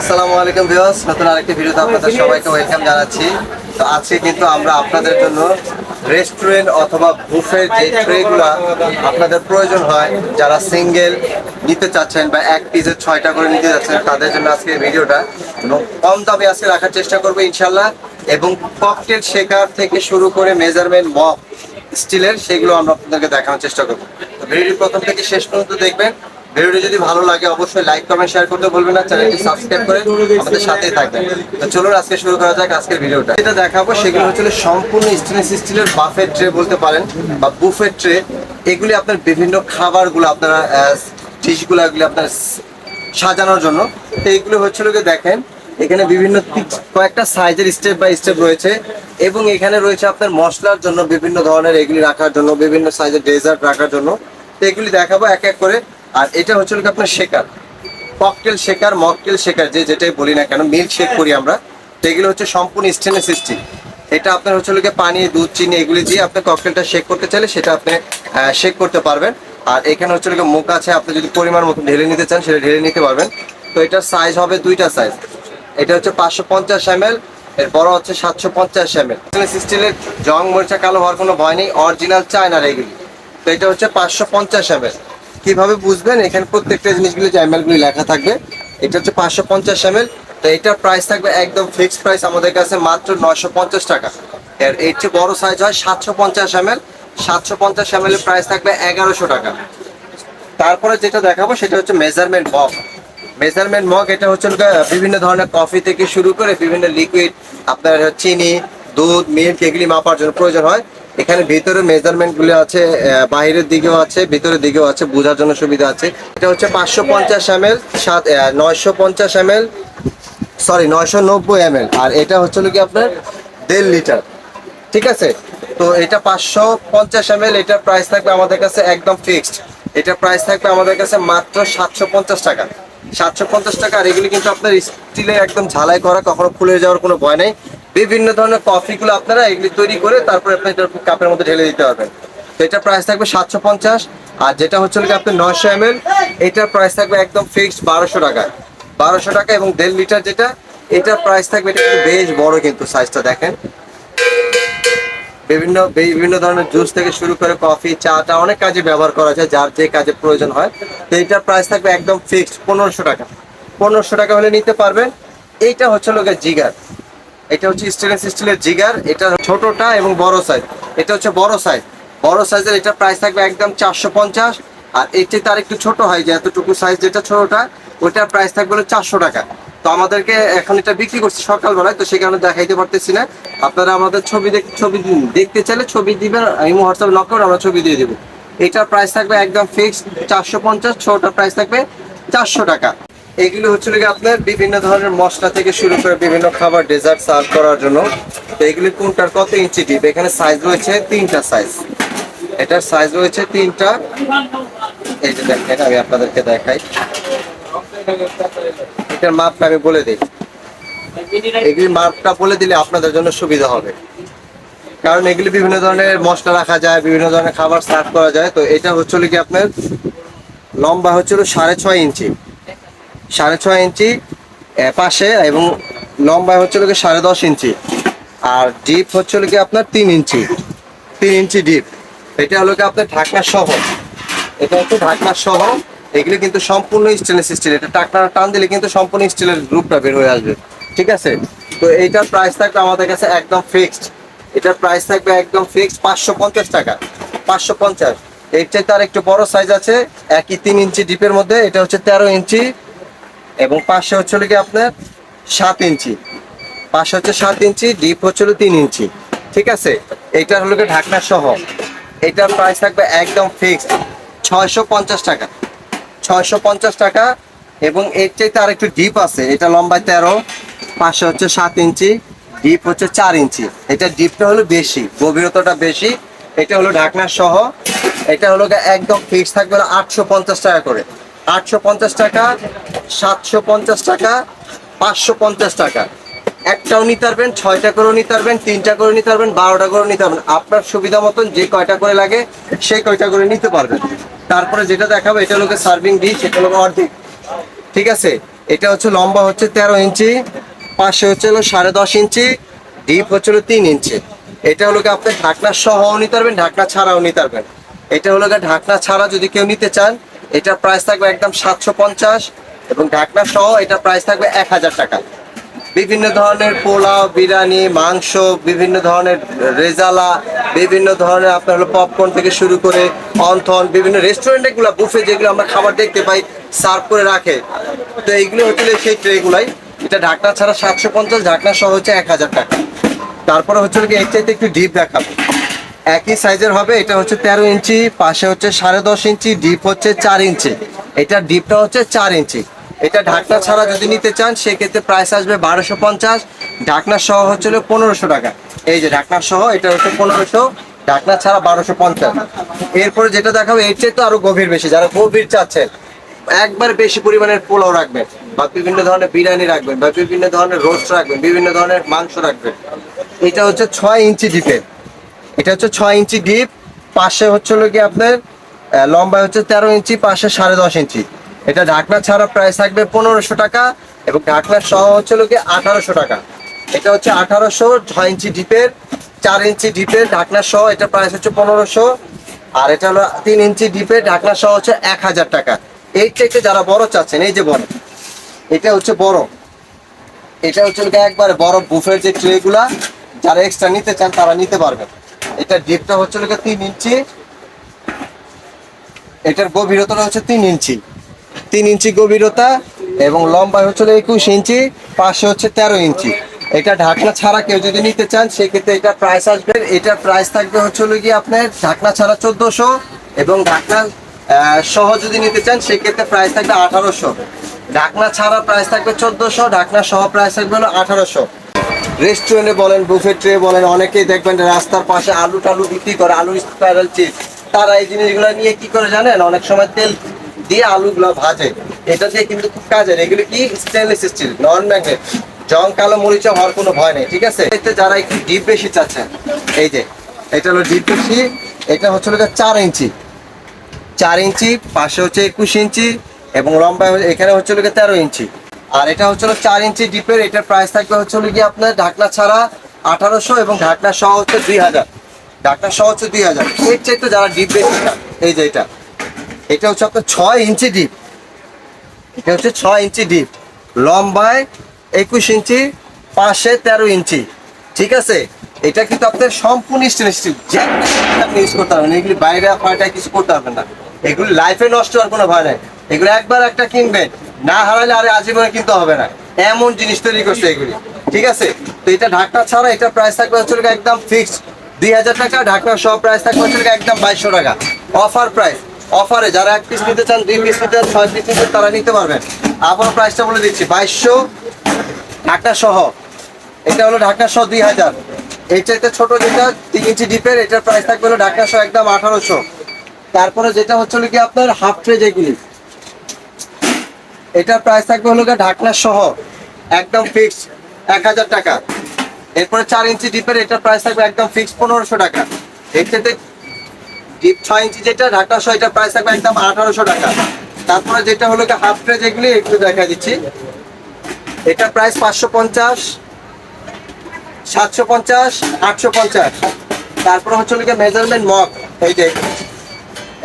আসসালামু আলাইকুম ভিউয়ার্স, নতুন আরেকটি ভিডিওতে আপনাদের সবাইকে ওয়েলকাম জানাচ্ছি। তো আজকে কিন্তু আমরা আপনাদের জন্য রেস্টুরেন্ট অথবা বুফের যে ট্রেগুলো আপনাদের প্রয়োজন হয়, যারা সিঙ্গেল নিতে চাচ্ছেন বা এক পিসের ছয়টা করে নিতে যাচ্ছেন তাদের জন্য আজকে ভিডিওটা। এবং কম দামে আজকে রাখার চেষ্টা করব ইনশাল্লাহ এবং ককটেল শেকার থেকে শুরু করে মেজারমেন্ট মপ স্টিলের সেগুলো আমরা আপনাদেরকে দেখানোর চেষ্টা করব। তো ভিডিওটি প্রথম থেকে শেষ পর্যন্ত দেখবেন। ভিডিওটি যদি ভালো লাগে, অবশ্যই লাইক কমেন্ট শেয়ার করতে বলবেন না, চ্যানেলটি সাবস্ক্রাইব করে আমাদের সাথেই থাকবেন। তো চলুন আজকে শুরু করা যাক আজকের ভিডিওটা। যেটা দেখাবো সেগুলো হচ্ছে সম্পূর্ণ স্টেনলেস স্টিলের বাফেট ট্রে বলতে পারেন বা বুফেট ট্রে এগুলি আপনার বিভিন্ন খাবারগুলো, আপনারা ডিশগুলো এগুলি আপনার সাজানোর জন্য। তো এইগুলো হচ্ছিল গিয়ে দেখেন, এখানে বিভিন্ন কয়েকটা সাইজের স্টেপ বাই স্টেপ রয়েছে এবং এখানে রয়েছে আপনার মশলার জন্য বিভিন্ন ধরনের এগুলি রাখার জন্য, বিভিন্ন সাইজের ডেজার্ট রাখার জন্য। তো এগুলি দেখাবো এক এক করে। আর এটা হচ্ছে গিয়ে আপনার shaker. Cocktail shaker, mocktail shaker, যে যেটাই বলি না কেন, মিল্ক শেক করি আমরা, তো এগুলো হচ্ছে সম্পূর্ণ স্টেনলেস স্টিল এটা আপনার হচ্ছে গিয়ে পানি, দুধ, চিনি, এগুলি দিয়ে আপনি ককটেলটা শেক করতে চাইলে সেটা আপনি শেক করতে পারবেন। আর এখানে হচ্ছে গিয়ে মুখ আছে, আপনি যদি পরিমাণ মতো ঢেলে নিতে চান, সেটা ঢেলে নিতে পারবেন। তো এটার সাইজ হবে দুইটা সাইজ এটা হচ্ছে পাঁচশো পঞ্চাশ এম এল এর বড় হচ্ছে সাতশো পঞ্চাশ এম এল স্টিলের জং মরিচা কালো হওয়ার কোনো ভয় নেই অরিজিনাল চায়নার এগুলি। তো এটা হচ্ছে পাঁচশো পঞ্চাশ এম এল কীভাবে বুঝবেন? এখানে প্রত্যেকটা জিনিসগুলি যে এম গুলি লেখা থাকবে, এটা হচ্ছে পাঁচশো পঞ্চাশ এম এল তো এটার প্রাইস থাকবে একদম ফিক্সড প্রাইস আমাদের কাছে মাত্র নয়শো পঞ্চাশ টাকা। এর এর চেয়ে বড় সাইজ হয় সাতশো পঞ্চাশ এম এল সাতশো পঞ্চাশ এম এর প্রাইস থাকবে এগারোশো টাকা। তারপরে যেটা দেখাবো সেটা হচ্ছে মেজারমেন্ট মগ মেজারমেন্ট মগ এটা হচ্ছে বিভিন্ন ধরনের কফি থেকে শুরু করে বিভিন্ন লিকুইড আপনার চিনি, দুধ মিল্ক এগুলি মাপার জন্য প্রয়োজন হয়। এখানে ভিতরে মেজারমেন্টগুলো আছে বাইরের দিকেও আছে, ভিতরের দিকেও আছে, বোঝার জন্য সুবিধা আছে। এটা হচ্ছে পাঁচশো পঞ্চাশ এম এল সাত নয়শো পঞ্চাশ এম এল সরি নয়শো নব্বই এম এল আর এটা হচ্ছে কি আপনার দেড় লিটার। ঠিক আছে? তো এটা পাঁচশো পঞ্চাশ এম এল এটার প্রাইস থাকবে আমাদের কাছে একদম ফিক্সড এটার প্রাইস থাকবে আমাদের কাছে মাত্র সাতশো পঞ্চাশ টাকা। সাতশো পঞ্চাশ টাকা, আর এগুলি কিন্তু আপনার স্টিলের একদম ঝালাই করা, কখনো খুলে যাওয়ার কোনো ভয় নেই। বিভিন্ন ধরনের কফিগুলো আপনারা এগুলি তৈরি করে তারপরে আপনি এটার কাপের মধ্যে ঢেলে দিতে পারবেন। তো এটার প্রাইস থাকবে সাতশো পঞ্চাশ। আর যেটা হচ্ছে আপনার নয়শো এম এল এটার প্রাইস থাকবে একদম ফিক্সড বারোশো টাকা। বারোশো টাকা এবং দেড় লিটার যেটা, এটার প্রাইস থাকবে, এটা কিন্তু বেশ বড় কিন্তু সাইজটা দেখেন। বিভিন্ন বিভিন্ন ধরনের জুস থেকে শুরু করে কফি চা টা অনেক কাজে ব্যবহার করা যায়, যার যে কাজে প্রয়োজন হয়। তো এটার প্রাইস থাকবে একদম ফিক্সড পনেরোশো টাকা। পনেরোশো টাকা হলে নিতে পারবেন। এইটা হচ্ছে লোক জিগার। এটা হচ্ছে স্টেনলেস স্টিলের জিগার, এটা ছোটটা এবং বড় সাইজ এটা হচ্ছে বড় সাইজ বড় সাইজের এটা প্রাইস থাকবে একদম চারশো পঞ্চাশ। আর চেয়ে তার একটু ছোট হয় যে এতটুকু সাইজ যেটা ছোটটা, ওইটার প্রাইস থাকবে চারশো টাকা। তো আমাদেরকে এখন এটা বিক্রি করছি সকালবেলায়, তো সে কারণে দেখাইতে পারতেছি না। আপনারা আমাদের ছবি ছবি দেখতে চাইলে ছবি দিবেন আমি হোয়াটসঅ্যাপ লক করে আমরা ছবি দিয়ে দেবো। এটার প্রাইস থাকবে একদম ফিক্সড চারশো পঞ্চাশ, ছোটটার প্রাইস থাকবে চারশো টাকা। এগুলো হচ্ছে কি আপনার বিভিন্ন ধরনের মশলা থেকে শুরু করে বিভিন্ন খাবার ডেজার্ট সার্ভ করার জন্য। তো এগুলি কোনটার কত ইঞ্চি ডিপ এখানে সাইজ রয়েছে তিনটা সাইজ এটার সাইজ রয়েছে তিনটা। এই যে দেখেন আমি আপনাদেরকে দেখাই। এটার মাপটা আমি বলে দিই। এগুলির মাপটা বলে দিলে আপনাদের জন্য সুবিধা হবে। কারণ এগুলি বিভিন্ন ধরনের মশলা রাখা যায়, বিভিন্ন ধরনের খাবার সার্ভ করা যায়। তো এটা হচ্ছে কি আপনার লম্বা হচ্ছিল সাড়ে ছয় ইঞ্চি সাড়ে ছয় ইঞ্চি পাশে এবং লম্বা হচ্ছে হলো কি সাড়ে দশ ইঞ্চি। আর ডিপ হচ্ছে হলো কি আপনার তিন ইঞ্চি। তিন ইঞ্চি ডিপ এটা হলো আপনার ঢাকনা সহ। এটা হচ্ছে ঢাকনা সহ। এগুলি কিন্তু সম্পূর্ণ স্টেনলেস স্টিল এটা টাকনা টান দিলে কিন্তু সম্পূর্ণ স্টিলের গ্রুপটা বের হয়ে আসবে। ঠিক আছে? তো এইটার প্রাইস থাকবে আমাদের কাছে একদম ফিক্সড এটার প্রাইস থাকবে একদম ফিক্সড পাঁচশো পঞ্চাশ টাকা। পাঁচশো পঞ্চাশ। এর চাইতে আর একটু বড় সাইজ আছে। একই তিন ইঞ্চি ডিপের মধ্যে। এটা হচ্ছে তেরো ইঞ্চি। এবং পাশে হচ্ছে কি আপনার সাত ইঞ্চি। পাশে হচ্ছে সাত ইঞ্চি ডিপ হচ্ছে তিন ইঞ্চি। ঠিক আছে? এটা হলো কি ঢাকনা সহ। এটার প্রাইস থাকবে একদম ফিক্সড ছয়শো পঞ্চাশ টাকা। ছয়শো পঞ্চাশ টাকা এবং এর চাইতে আর একটু ডিপ আছে। এটা লম্বায় তেরো, পাশে হচ্ছে সাত ইঞ্চি ডিপ হচ্ছে চার ইঞ্চি। এটা ডিপটা হলো বেশি, গভীরতাটা বেশি। এটা হলো ঢাকনা সহ। এটা হলো একদম ফিক্স থাকবে আটশো পঞ্চাশ টাকা করে। আটশো পঞ্চাশ টাকা সাতশো পঞ্চাশ টাকা, পাঁচশো পঞ্চাশ টাকা। একটাও নিতে পারবেন, ছয়টা করেও নিতে পারবেন, তিনটা করে নিতে পারবেন, বারোটা করে নিতে পারবেন। আপনার সুবিধা মতন যে কয়টা করে লাগে, সেই কয়টা করে নিতে পারবেন। তারপরে যেটা দেখাবো, এটা হলো সার্ভিং ডিশ, এটা হলো অর্ধেক। ঠিক আছে? এটা হচ্ছে লম্বা হচ্ছে তেরো ইঞ্চি, পাশে হচ্ছে হলো সাড়ে দশ ইঞ্চি, ডিপ হচ্ছে হলো তিন ইঞ্চি। এটা হলো আপনি ঢাকনা সহও নিতে পারবেন, ঢাকনা ছাড়াও নিতে পারবেন। এটা হলো ঢাকনা ছাড়া যদি কেউ নিতে চান, এটা প্রাইস থাকবে একদম সাতশো পঞ্চাশ এবং ঢাকনা সহ এটা প্রাইস থাকবে এক হাজার টাকা। বিভিন্ন ধরনের পোলাও, বিরিয়ানি, মাংস, বিভিন্ন ধরনের রেজালা, বিভিন্ন ধরনের আপনার হলো পপকর্ন থেকে শুরু করে অন্থন, বিভিন্ন রেস্টুরেন্টে গুলো বুফে যেগুলো আমরা খাবার দেখতে পাই সার্ভ করে রাখে। তো এইগুলো হচ্ছে সেই ট্রেগুলাই এটা ঢাকনা ছাড়া সাতশো পঞ্চাশ, ঢাকনা সহ হচ্ছে এক হাজার টাকা। তারপরে হচ্ছে কি, এর চাইতে একটু ডিপ দেখাবো। একই সাইজের হবে, এটা হচ্ছে তেরো ইঞ্চি, পাশে হচ্ছে সাড়ে দশ ইঞ্চি ডিপ হচ্ছে চার ইঞ্চি। এটা ডিপটা হচ্ছে চার ইঞ্চি। এটা ঢাকনা ছাড়া যদি নিতে চান সেক্ষেত্রে প্রাইস আসবে বারোশো পঞ্চাশ। ঢাকনা সহ হচ্ছে পনেরোশো টাকা। এই যে ঢাকনা সহ এটা হচ্ছে পনেরোশো ঢাকনা ছাড়া বারোশো পঞ্চাশ। এরপরে যেটা দেখাবো এর চেয়ে তো আরও গভীর বেশি যারা গভীর চাচ্ছেন একবার বেশি পরিমাণের পোলাও রাখবেন বা বিভিন্ন ধরনের বিরিয়ানি রাখবেন বা বিভিন্ন ধরনের রোস্ট রাখবেন বিভিন্ন ধরনের মাংস রাখবেন। এটা হচ্ছে ছয় ইঞ্চি ডিপের এটা হচ্ছে ছয় ইঞ্চি ডিপ পাশে হচ্ছে কি আপনার আহ, লম্বায় হচ্ছে তেরো ইঞ্চি পাশে সাড়ে দশ ইঞ্চি। এটা ঢাকনা ছাড়া প্রাইস থাকবে পনেরোশো টাকা এবং ঢাকনা সহ হচ্ছে হলো কি আঠারোশো টাকা। এটা হচ্ছে আঠারোশো ছয় ইঞ্চি ডিপের, চার ইঞ্চি ডিপের ঢাকনা সহ এটা প্রাইস হচ্ছে পনেরোশো। আর এটা হলো তিন ইঞ্চি ডিপের ঢাকনা সহ হচ্ছে এক হাজার টাকা। এই থেকে যারা বড় চাচ্ছেন, এই যে বড়, এটা হচ্ছে বড়। এটা হচ্ছে একবারে বড় বুফের যে ট্রেগুলা যারা এক্সট্রা নিতে চান তারা নিতে পারবেন। এটা ডিপটা হচ্ছে লোকে তিন ইঞ্চি, এটার গভীরতাটা হচ্ছে তিন ইঞ্চি। তিন ইঞ্চি গভীরতা এবং লম্বায় হচ্ছে একুশ ইঞ্চি, পাশে হচ্ছে তেরো ইঞ্চি। এটা ঢাকনা ছাড়া কেউ যদি নিতে চান, সেক্ষেত্রে এটা প্রাইস আসবে। এটার প্রাইস থাকবে হচ্ছে গিয়ে আপনার ঢাকনা ছাড়া চোদ্দোশো এবং ঢাকনা সহ যদি নিতে চান, সেক্ষেত্রে প্রাইস থাকবে আঠারোশো। ঢাকনা ছাড়া প্রাইস থাকবে চোদ্দোশো, ঢাকনা সহ প্রাইস থাকবে হলো আঠারোশো। রেস্টুরেন্টে বলেন বুফে ট্রে বলেন, অনেকেই দেখবেন রাস্তার পাশে আলু টালু বিক্রি করে, আলু স্পাইরাল চিপস তারা এই জিনিসগুলো নিয়ে কি করে জানেন? অনেক সময় তেল দিয়ে আলুগুলো ভাজে। এটা দিয়ে কিন্তু খুব কাজের এগুলো কি? স্টেনলেস স্টিল নন ম্যাগনেট জং, কালো মরিচা হওয়ার কোনো ভয় নেই, ঠিক আছে? এতে যারা একটু ডিপ বেশি চাচ্ছেন, এই যে, এটা হলো ডিপ বেশি, এটা হচ্ছে হলো চার ইঞ্চি। চার ইঞ্চি, পাশে হচ্ছে একুশ ইঞ্চি, এবং লম্বা এখানে হচ্ছে হলো তেরো ইঞ্চি। আর এটা হচ্ছে হলো চার ইঞ্চি ডিপের এটার প্রাইস থাকবে হচ্ছে হলো গিয়ে আপনার ঢাকনা ছাড়া আঠারোশো এবং ঢাকনা সহ হচ্ছে দুই হাজার। ঢাকনা সহ হচ্ছে দুই হাজার। এর চাইতে যারা ডিপ বেশি এই যে এটা। এটা হচ্ছে আপনার ছয় ইঞ্চি ডিপ এটা হচ্ছে ছয় ইঞ্চি ডিপ লম্বায় একুশ ইঞ্চি, পাশে তেরো ইঞ্চি। ঠিক আছে? এটা কিন্তু আপনার সম্পূর্ণ স্টেনলেস স্টিল আপনি ইউজ করতে পারবেন। এগুলি বাইরে পাল্টায় কিছু করতে পারবেন না। এগুলি লাইফে নষ্ট হওয়ার কোনো ভয় নাই। এগুলো একবার একটা কিনবেন না হারালে আর আজীবনে কিনতে হবে না। এমন জিনিস তৈরি করছে এগুলি। ঠিক আছে? তো এটা ঢাকনা ছাড়া এটা প্রাইস থাকবে হচ্ছে একদম ফিক্সড দুই হাজার টাকা, ঢাকনা সহ প্রাইস থাকবে হচ্ছে একদম বাইশশো টাকা। অফার প্রাইস অফারে যারা এক পিস নিতে চান, দুই পিস নিতে চান, ছয় পিস নিতে তারা নিতে পারবেন। আবার প্রাইসটা বলে দিচ্ছি, বাইশশো ঢাকনা সহ। এটা হলো ঢাকনা সহ দুই হাজার। এর চাইতে ছোট যেটা, তিন ইঞ্চি ডিপের এটার প্রাইস থাকবে হলো ঢাকনা সহ একদম আঠারোশো। তারপরে যেটা হচ্ছে কি আপনার হাফ ট্রে যেগুলি। এটার প্রাইস থাকবে হলো ঢাকনা সহ, একদম ফিক্স এক হাজার টাকা। এরপরে চার ইঞ্চি ডিপের এটার প্রাইস থাকবে একদম ফিক্স পনেরোশো টাকা। এর চাইতে ডিপ ছয় ইঞ্চি যেটা ঢাকনা সহ এটার প্রাইস থাকবে একদম আঠারোশো টাকা। তারপরে যেটা হলো হাফ ট্রে যেগুলি একটু দেখা দিচ্ছি। এটা প্রাইস পাঁচশো পঞ্চাশ, সাতশো পঞ্চাশ, আটশো পঞ্চাশ। তারপরে হচ্ছে হলো মেজারমেন্ট মগ এই যে।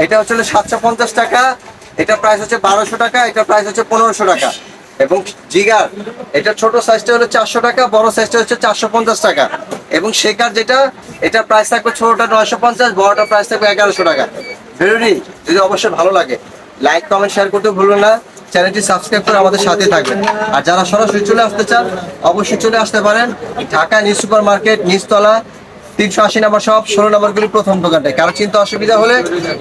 এটা হচ্ছে সাতশো পঞ্চাশ টাকা, এটা প্রাইস হচ্ছে বারোশো টাকা, এটা প্রাইস হচ্ছে পনেরোশো টাকা। এবং জিগার, এটা ছোট সাইজটা হলো চারশো টাকা, বড় সাইজটা হচ্ছে চারশো পঞ্চাশ টাকা। এবং শেকার যেটা, এটা প্রাইস থাকবে ছোটটা নয়শো পঞ্চাশ, বড়টা প্রাইস থাকবে এগারোশো টাকা। বেরোনি, যদি অবশ্যই ভালো লাগে লাইক কমেন্ট শেয়ার করতে ভুলবেন না। চ্যানেলটি সাবস্ক্রাইব করে আমাদের সাথে থাকবেন। আর যারা সরাসরি চলে আসতে চান, অবশ্যই চলে আসতে পারেন। ঢাকা নিউ সুপার মার্কেট নিচতলা, তিনশো আশি নাম্বার সব ষোলো নাম্বারগুলি প্রথম দোকানটায়। কারও চিন্তা অসুবিধা হলে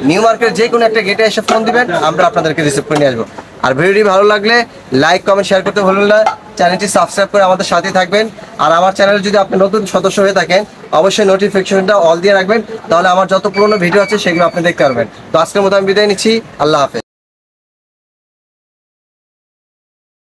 নিউ মার্কেট যে কোনো একটা গেটে এসে ফোন দিবেন, আমরা আপনাদেরকে রিসিভ করে নিয়ে আসব। আর ভিডিওটি ভালো লাগলে লাইক কমেন্ট শেয়ার করতে ভুলবেন না। চ্যানেলটি সাবস্ক্রাইব করে আমাদের সাথেই থাকবেন। আর আমার চ্যানেলে যদি আপনি নতুন সদস্য হয়ে থাকেন, অবশ্যই নোটিফিকেশনটা অল দিয়ে রাখবেন। তাহলে আমার যত পুরনো ভিডিও আছে, সেগুলো আপনি দেখতে পারবেন। তো আজকের মতো আমি বিদায় নিচ্ছি। আল্লাহ হাফেজ।